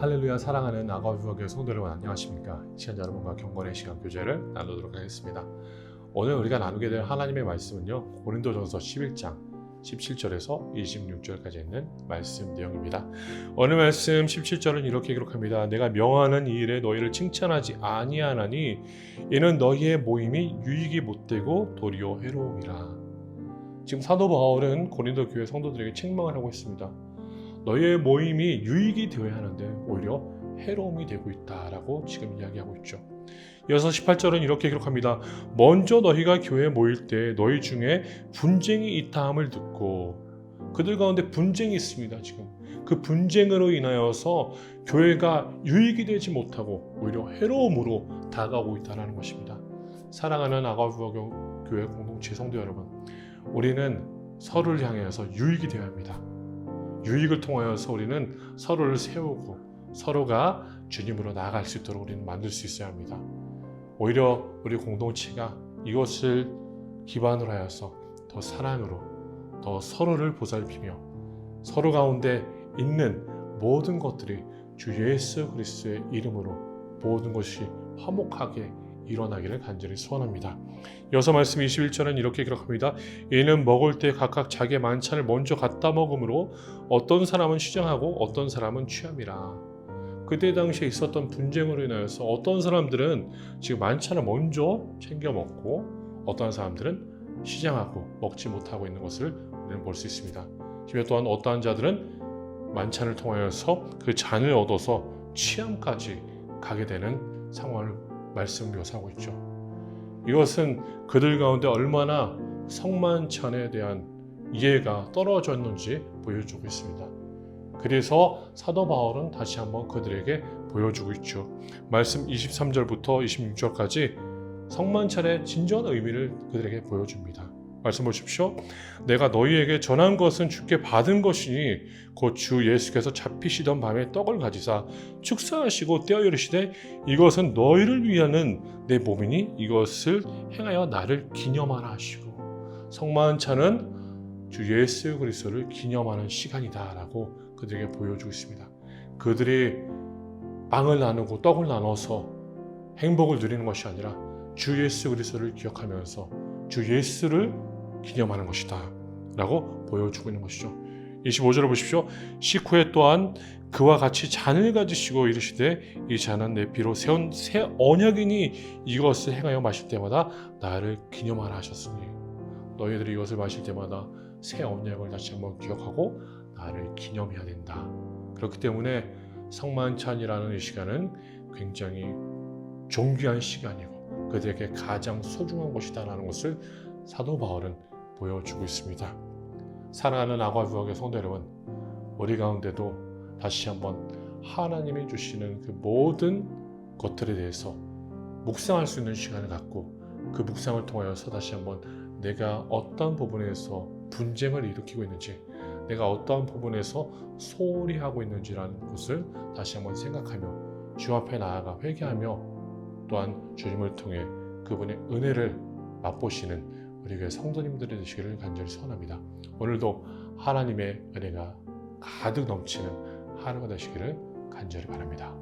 할렐루야 사랑하는 아가뷰어교회 성도 여러분 안녕하십니까? 이 시간 여러분과 경건의 시간 교제를 나누도록 하겠습니다. 오늘 우리가 나누게 될 하나님의 말씀은요 고린도전서 11장 17절에서 26절까지 있는 말씀 내용입니다. 오늘 말씀 17절은 이렇게 기록합니다. 내가 명하는 이 일에 너희를 칭찬하지 아니하나니 이는 너희의 모임이 유익이 못되고 도리어 해로움이라. 지금 사도 바울은 고린도 교회 성도들에게 책망을 하고 있습니다 너희의 모임이 유익이 되어야 하는데 오히려 해로움이 되고 있다라고 지금 이야기하고 있죠. 이어서 18절은 이렇게 기록합니다. 먼저 너희가 교회에 모일 때 너희 중에 분쟁이 있다함을 듣고 그들 가운데 분쟁이 있습니다. 지금 그 분쟁으로 인하여서 교회가 유익이 되지 못하고 오히려 해로움으로 다가오고 있다는 것입니다. 사랑하는 아가부어 교회 공동체 성도 여러분, 우리는 서로를 향해서 유익이 되어야 합니다. 유익을 통하여서 우리는 서로를 세우고 서로가 주님으로 나아갈 수 있도록 우리는 만들 수 있어야 합니다. 오히려 우리 공동체가 이것을 기반으로 하여서 더 사랑으로 더 서로를 보살피며 서로 가운데 있는 모든 것들이 주 예수 그리스도의 이름으로 모든 것이 화목하게 일어나기를 간절히 소원합니다. 여서 말씀 21절은 이렇게 기록합니다. 이는 먹을 때 각각 자기의 만찬을 먼저 갖다 먹으므로 어떤 사람은 시장하고 어떤 사람은 취함이라. 그때 당시에 있었던 분쟁으로 인하여서 어떤 사람들은 지금 만찬을 먼저 챙겨 먹고 어떤 사람들은 시장하고 먹지 못하고 있는 것을 우리는 볼 수 있습니다. 기회 또한 어떠한 자들은 만찬을 통하여서 그 잔을 얻어서 취함까지 가게 되는 상황을 말씀 묘사하고 있죠. 이것은 그들 가운데 얼마나 성만찬에 대한 이해가 떨어졌는지 보여주고 있습니다. 그래서 사도 바울은 다시 한번 그들에게 보여주고 있죠. 말씀 23절부터 26절까지 성만찬의 진정한 의미를 그들에게 보여줍니다. 말씀 보십시오. 내가 너희에게 전한 것은 주께 받은 것이니 곧 주 예수께서 잡히시던 밤에 떡을 가지사 축사하시고 떼어 이르시되 이것은 너희를 위하는 내 몸이니 이것을 행하여 나를 기념하라 하시고 성만찬은 주 예수 그리스도를 기념하는 시간이다라고 그들에게 보여주고 있습니다. 그들이 빵을 나누고 떡을 나눠서 행복을 누리는 것이 아니라 주 예수 그리스도를 기억하면서 주 예수를 기념하는 것이다. 라고 보여주고 있는 것이죠. 25절을 보십시오. 식후에 또한 그와 같이 잔을 가지시고 이르시되 이 잔은 내 피로 세운 새 언약이니 이것을 행하여 마실 때마다 나를 기념하라 하셨으니 너희들이 이것을 마실 때마다 새 언약을 다시 한번 기억하고 나를 기념해야 된다. 그렇기 때문에 성만찬이라는 이 시간은 굉장히 존귀한 시간이고 그들에게 가장 소중한 것이다라는 것을 사도 바울은 보여주고 있습니다. 사랑하는 아과부학의 성도 여러분, 우리 가운데도 다시 한번 하나님이 주시는 그 모든 것들에 대해서 묵상할 수 있는 시간을 갖고 그 묵상을 통하여서 다시 한번 내가 어떤 부분에서 분쟁을 일으키고 있는지 내가 어떠한 부분에서 소홀히 하고 있는지라는 것을 다시 한번 생각하며 주 앞에 나아가 회개하며 또한 주님을 통해 그분의 은혜를 맛보시는 우리 교회 성도님들이 되시기를 간절히 소원합니다. 오늘도 하나님의 은혜가 가득 넘치는 하루가 되시기를 간절히 바랍니다.